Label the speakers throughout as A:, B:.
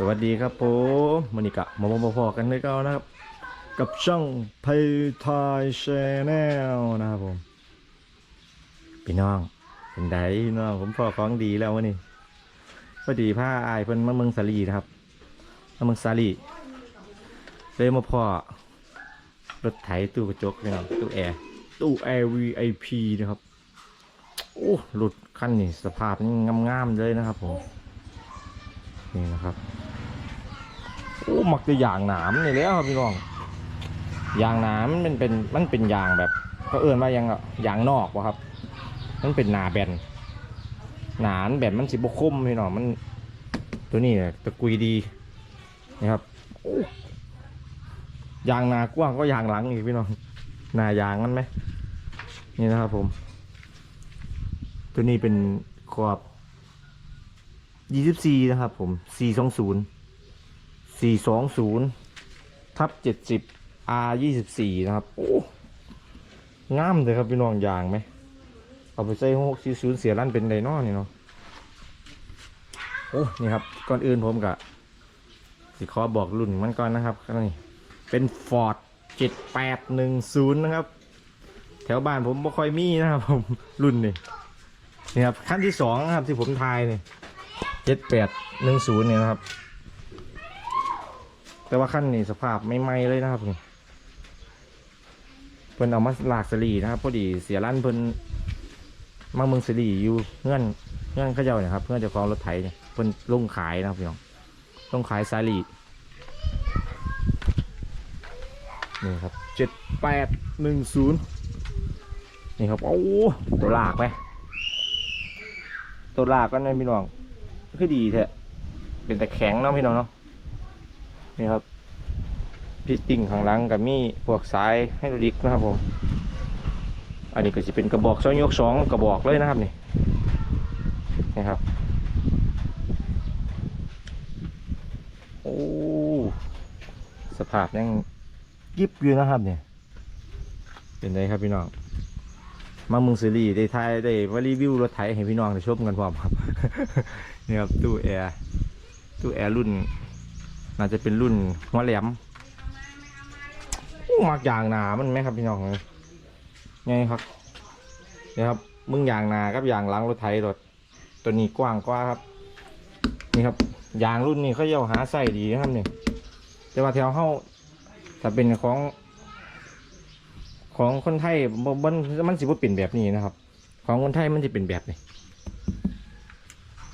A: สวัสดีครับผมมันนี่กะมาพบพอกันด้วยกันนะครับ กับช่องไพทายชแนลนะครับผมพี่น้องเป็นไดพี่น้องผมพอของดีแล้ววันนี้พอดีผ้าอายเพิ่นมาเมืองสาลีนะครับมาเมืองสาลีเลยมาพอรถไถตู้กระจกพี่น้องตู้แอร์ตู้แอร์ VIP นะครับโอ้รถคันนี้สภาพนี่งามๆเลยนะครับผมนี่นะครับ อ้มักจะยางหนามนี่แล้วครับพี่น้องยางหนามมันเป็นเป็นมันเป็นยางแบบก็เอื่นว่ายังอะยางนอกวะครับ มันเป็นหนาแบนหนานแบบมันสิบคมพี่น้องมัน ตัวนี้เนี่ยตะกุยดีนะครับยางหนากว้างก็ยางหลังอีกพี่น้องหนายางมันไหมนี่นะครับผม ตัวนี้เป็นขอบยี่สิบสี่นะครับผมสี่ สองศูนย์สี่สองศูนย์ทับเจ็ดสิบ R ยี่สิบสี่นะครับ โอ้งามเลยครับพี่น้องยางไหม เอาไปใส่หกสี่ศูนย์เสียลั่นเป็นไดนอนี่เนาะ โอ้ นี่ครับ ก่อนอื่นผมกะสิขอบอกรุ่นมันก่อนนะครับนี่ เป็น Ford เจ็ดแปดหนึ่งศูนย์นะครับ แถวบ้านผมไม่ค่อยมีนะครับผม รุ่นนี้นี่ครับ ขั้นที่สองนะครับที่ผมทายนี่เจ็ดแปดหนึ่งศูนย์เนี่ยนะครับ แต่ว่าขั้นนี้สภาพไม่ไหม้เลยนะครับนี่เพิ่นเอามาลากสลีนะครับพอดีเสียร้านเพิ่นมาเมืองสลีอยู่เงื่อนเงื่อนเขาเจ้าเนี่ยครับเพื่อนจะคลองรถไถเนี่ยเพิ่นลงขายนะครับพี่น้องลงขายสาลีนี่ครับเจ็ดแปดหนึ่งศูนย์นี่ครับโอ้ตัวลากไปตัวลากกันเลยพี่น้องคือดีแท้เป็นแต่แข็งเนาะพี่น้องเนาะ นี่ครับพิตติ้งข้างหลังกับมีพวกสายให้ลิกนะครับผม อันนี้ก็จะเป็นกระบอกสองยกสองกระบอกเลยนะครับนี่นี่ครับโอ้สภาพยังยิบอยู่นะครับเนี่ยเป็นไงครับพี่น้องมามุงซีรีส์ได้ทายได้มารีวิวรถไถให้พี่น้องได้ชมกันพร้อมครับ นี่ครับตู้แอร์ตู้แอร์รุ่น น่าจะเป็นรุ่นหัวแหลมอู้มักยางหนามันไหมครับพี่น้องไงครับนี่ครับมึงยางหนากับยางหลังรถไถรถตัวนี้กว้างกว่าครับ นี่ครับยางรุ่นนี้เขาเยาหาใส่ดีนะครับเนี่ยแต่ว่าแถวเฮาถ้าเป็นของ ของคนไทยมันมันสิบ่เป็นแบบนี้นะครับ ของคนไทยมันจะเป็นแบบนี้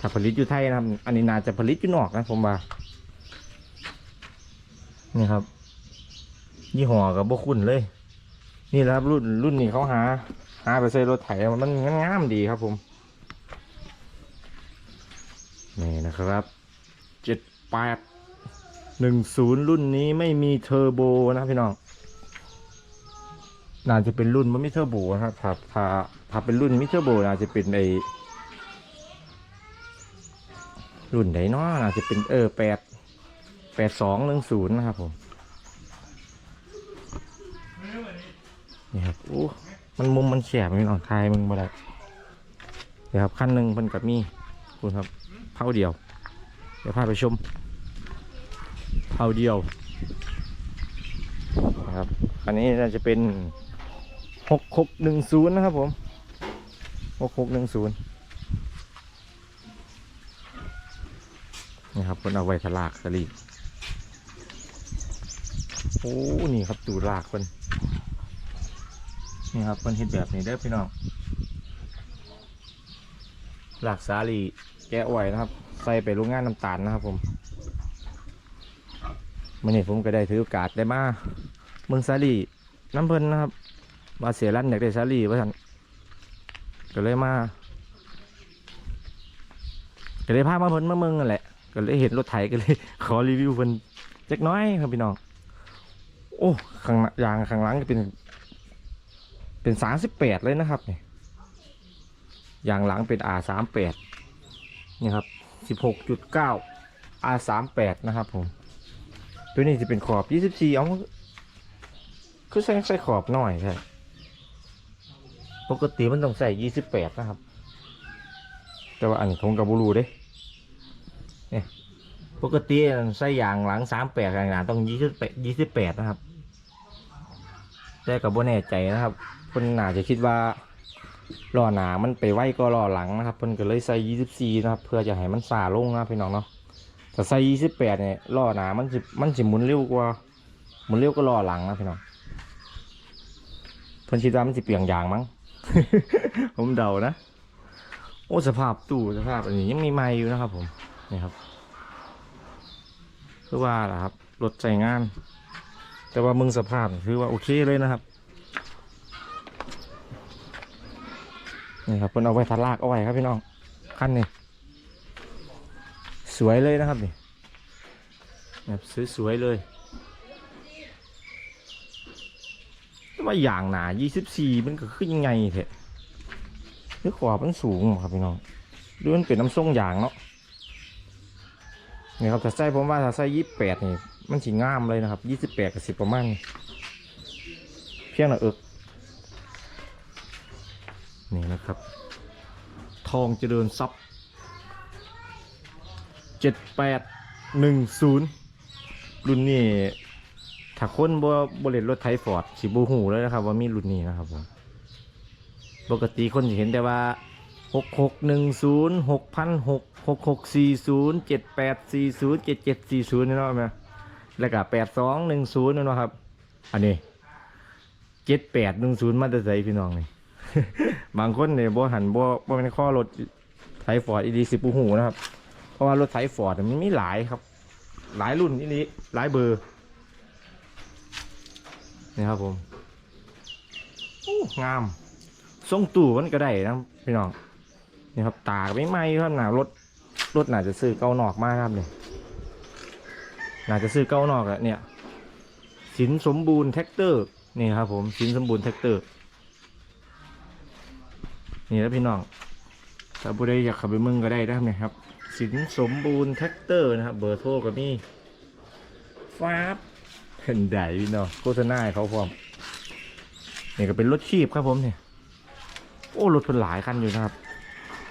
A: ถ้าผลิตอยู่ไทยนะครับ อันนี้น่าจะผลิตอยู่นอกนะผมว่า นี่ครับ ยี่ห้อกับบุคุณเลย นี่แหละครับรุ่นรุ่นนี้เขาหา หาไปใส่รถไถมันงามดีครับผมนี่นะครับเจ็ดแปดหนึ่งศูนย์รุ่นนี้ไม่มีเทอร์โบนะพี่น้องน่าจะเป็นรุ่นมันไม่เทอร์โบนะครับถ้าถ้าถ้าเป็นรุ่นมิเทอร์โบน่าจะเป็นในรุ่นไหนเนาะน่าจะเป็นเออแปด แปดสองหนึ่งศูนย์นะครับผมนี่ครับโอ้มันมุมมันแฉบพี่น้องทายมึงมาได้เดี๋ยวครับขั้นหนึ่งเพิ่นกับมีคุณครับเผาเดียว เดี๋ยวพาไปชมเผาเดียวนะครับอันนี้น่าจะเป็นหกหกหนึ่งศูนย์นะครับผมหกหกหนึ่งศูนย์นี่ครับคนเอาไว้ทลากสลี โอ้นี่ครับตูลากคนนี่ครับคนเห็ดแบบนี้เด้พี่น้องลากสาลีแกะไว้นะครับ ใส่ไปโรงงานน้ำตาลนะครับผมมื่อนี้ผมก็ได้ถือโอกาสได้มาเมืองสาลีน้ำเพิ่นนะครับมาเสียรันอยากได้ซาลีว่าท่านก็เลยมาก็เลยพามาเพิ่นมาเมืองนั่นแหละก็เลยเห็นรถไถก็เลย ขอรีวิวเพิ่นเล็กน้อยครับพี่น้อง โอ้ข้างยางข้างหลังก็เป็น เป็นสามสิบแปดเลยนะครับนี่ยางหลังเป็น R สามแปดนี่ครับสิบหกจุดเก้า R สามแปดนะครับผม ตัวนี้จะเป็นขอบยี่สิบสี่เอาคือใส่ใส่ขอบหน่อยใช่ปกติมันต้องใส่ยี่สิบแปดนะครับ แต่ว่าอันนี้ผมกับบูรูเด้เนี่ย ปกติใส่ยางหลังสามแปดยางหนาต้องยี่สิบแปดยี่สิบแปดนะครับ แต่กับโบแน่ใจนะครับเพิ่นาจะคิดว่าล้อหนามันไปไวก็ล้อหลังนะครับเพิ่นก็เลยใส่ยี่สิบสี่นะครับ เพื่อจะให้มันสาลงนะพี่น้องเนาะแต่ใส่ยี่สิบแปดเนี่ยล้อหนามันสิมันสิหมุนเร็วกว่าหมุนเร็วก็ล้อหลังนะพี่น้องเพิ่นคิดว่ามันสิเปลี่ยนยางมั้งผมเดานะโอ้สภาพตู้สภาพอันนี้ยังมีไม้อยู่นะครับผมนี่ครับ คือว่าล่ะครับรถใจงาน แต่ว่ามึงสภาพคือว่าโอเคเลยนะครับนี่ครับเพิ่นเอาไว้ทัดลากเอาไว้ครับพี่น้องคันนี้สวยเลยนะครับนี่แบบสวยๆเลยแต่ว่าอย่างหนา24 มันก็คือยังไงเถอะหรือขวามันสูงครับพี่น้องหรือมันเป็นน้ำส้งอย่างเนาะ นี่ครับถ้าใส่ผมว่าถ้าใส่28นี่มันสีงามเลยนะครับยี่สิบแปดกับสิบประมาณเพียงหน่ะเอิกนี่นะครับ ทองเจริญทรัพย์เจ็ดแปดหนึ่งศูนย์รุ่นนี้ถ้าคนบ่บริเรถไทยฟอร์ดสิบูหูเลยนะครับ ว่ามีรุ่นนี้นะครับผมปกติคนจะเห็นแต่ว่า หกหกหนึ่งศูนย์หกพันหกหกหกสี่ศูนย์เจ็ดแปดสี่ศูนย์เจ็ดเจ็ดสี่ศูนย์นี่เนาะไหมแล้วก็แปดสองหนึ่งศูนย์นั่นวะครับ อันนี้เจ็ดแปดหนึ่งศูนย์มาแต่ใส่พี่น้องนี่บางคนเนี่ยบ่หันบ่บ่เป็นข้อรถไทฟอร์ดอีดีสิบปูหูนะครับ เพราะว่ารถไทฟอร์ดมันมีหลายครับ หลายรุ่นอีนี้หลายเบอร์นี่ครับผมโอ้งามทรงตู่มันก็ได้นะพี่น้อง นี่ครับตากไม่ไหม้ครับหนารถรถน่าจะซื้อเก้านอกมากครับเนี่ยน่าจะซื้อเก้านอกอะเนี่ยสินสมบูรณ์แท็กเตอร์นี่ครับผมสินสมบูรณ์แท็กเตอร์นี่แล้วพี่น้องถ้าผู้ใดอยากขับไปเมึงก็ได้นะครับเนี่ยครับ สินสมบูรณ์แท็กเตอร์นะครับ เบอร์โทรก็มีฟ้าบเป็นไดพี่น้องโฆษณาเขาพร้อมนี่ก็เป็นรถชีพครับผมเนี่ยโอ้รถเพิ่นหลายคันอยู่นะครับ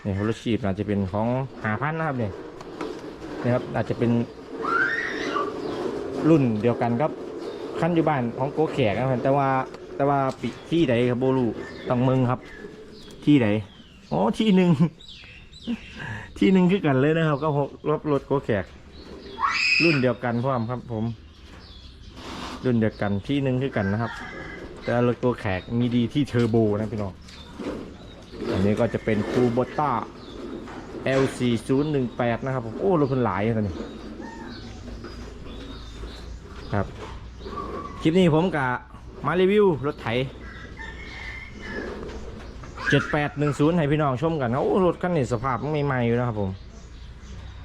A: นี่ยรถชีพอาจจะเป็นของหาพันนะครับเนี่ยนะครับอาจจะเป็นรุ่นเดียวกันครับขั้นอยู่บ้านของโกแขกนะครับแต่ว่าแต่ว่าปิที่ใดครับโบลูต้องเมืองครับ ที่ใดอ๋อที่หนึ่งที่หนึ่งคือกันเลยนะครับ ก็รถรถโกแขก รุ่นเดียวกันพร้อมครับ ผม รุ่นเดียวกันที่หนึ่งคือกันนะครับ แต่รถโกแขกมีดีที่เทอร์โบนะพี่น้อง อันนี้ก็จะเป็นคูโบต้า L4018 นะครับผมโอ้รถเพิ่นหลายอันนี้ครับ คลิปนี้ผมกะมารีวิวรถไถ 7810 ให้พี่น้องชมกันโอ้รถคันนี้สภาพมันใหม่ๆอยู่นะครับผม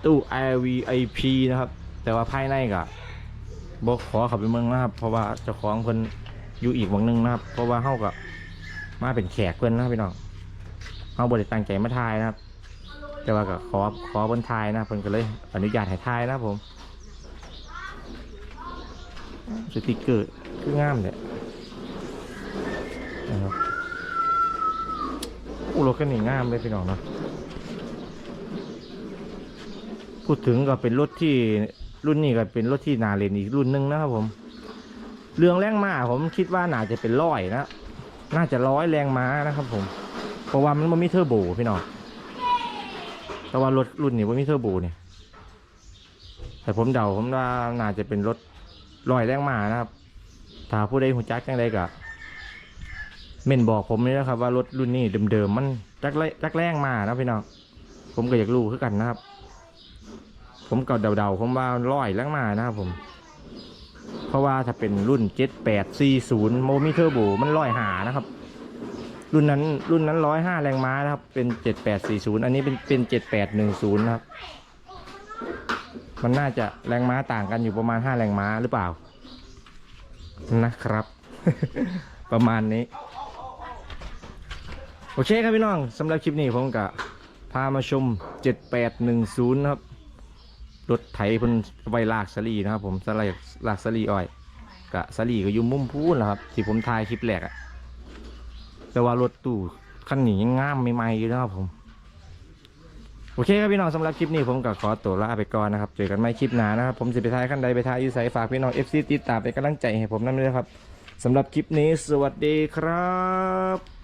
A: ตู้ RVIP นะครับ แต่ว่าภายในกะบอกขอขับไปเมืองนะครับ เพราะว่าเจ้าของเพิ่นอยู่อีกวังหนึงนะครับ เพราะว่าเฮากับมาเป็นแขกเพิ่อนนะพี่น้อง เฮาบ่ได้ตั้งใจมาทายนะครับ แต่ว่าก็ขอขอบนทายนะเพิ่นก็เลยอนุญาตให้ทายนะผม สติกเกอร์คืองามเลยนะครับอู้รถคันนี้งามเลยพี่น้องเนาะพูดถึงก็เป็นรถที่รุ่นนี้ก็เป็นรถที่นาเลนอีกรุ่นหนึงนะครับผม เรื่องแรงม้าผมคิดว่าน่าจะเป็นร้อยนะ น่าจะร้อยแรงม้านะครับผม เพราะว่ามันไม่มีเทอร์โบพี่น้องแต่ว่ารถรุ่นนี้ว่มีเทอร์โบเนี่ยแต่ผมเดาผมว่าน่าจะเป็นรถลอยแรงมานะครับ ถ้าผู้ใดหูจักจังใดก็เม่นบอกผมเลยนะครับ ว่ารถรุ่นนี้เดิมๆมันจักไรจักแรงมานะพี่น้องผมก็อยากรู้คือกันนะครับ ผมก็เดาๆผมว่าลอยแรงมานะครับผม เพราะว่าถ้าเป็นรุ่นเจ็ดแปดสี่ศูนย์โมมิเทอร์โบมันลอยหานะครับ รุ่นนั้นรุ่นนั้นร้อยห้าแรงม้านะครับ เป็นเจ็ดแปดสี่ศูนย์อันนี้เป็นเป็นเจ็ดแปดหนึ่งศูนย์นะครับ มันน่าจะแรงม้าต่างกันอยู่ประมาณห้าแรงม้าหรือเปล่า นะครับ ประมาณนี้ โอเคครับพี่น้องสำหรับคลิปนี้ผมกะพามาชม7810นะครับรถไถเพิ่นไวลากสลีนะครับ ผมสลายลากสลีอ้อยกะสลีก็อยู่มุมพูนแหละครับ ที่ผมถ่ายคลิปแรกอะ แต่ว่ารถตู้คันนี้ยังงามใหม่ๆอยู่นะครับผม โอเคครับพี่น้องสำหรับคลิปนี้ผมก็ขอตัวลาไปก่อนนะครับ เจอกันใหม่คลิปหน้านะครับ ผมจะไปทายขั้นใดไปท้ายอยูไสฝากพี่น้อง FC ติดตามเป็นกำลังใจให้ผมนั่นเลยครับสำหรับคลิปนี้สวัสดีครับ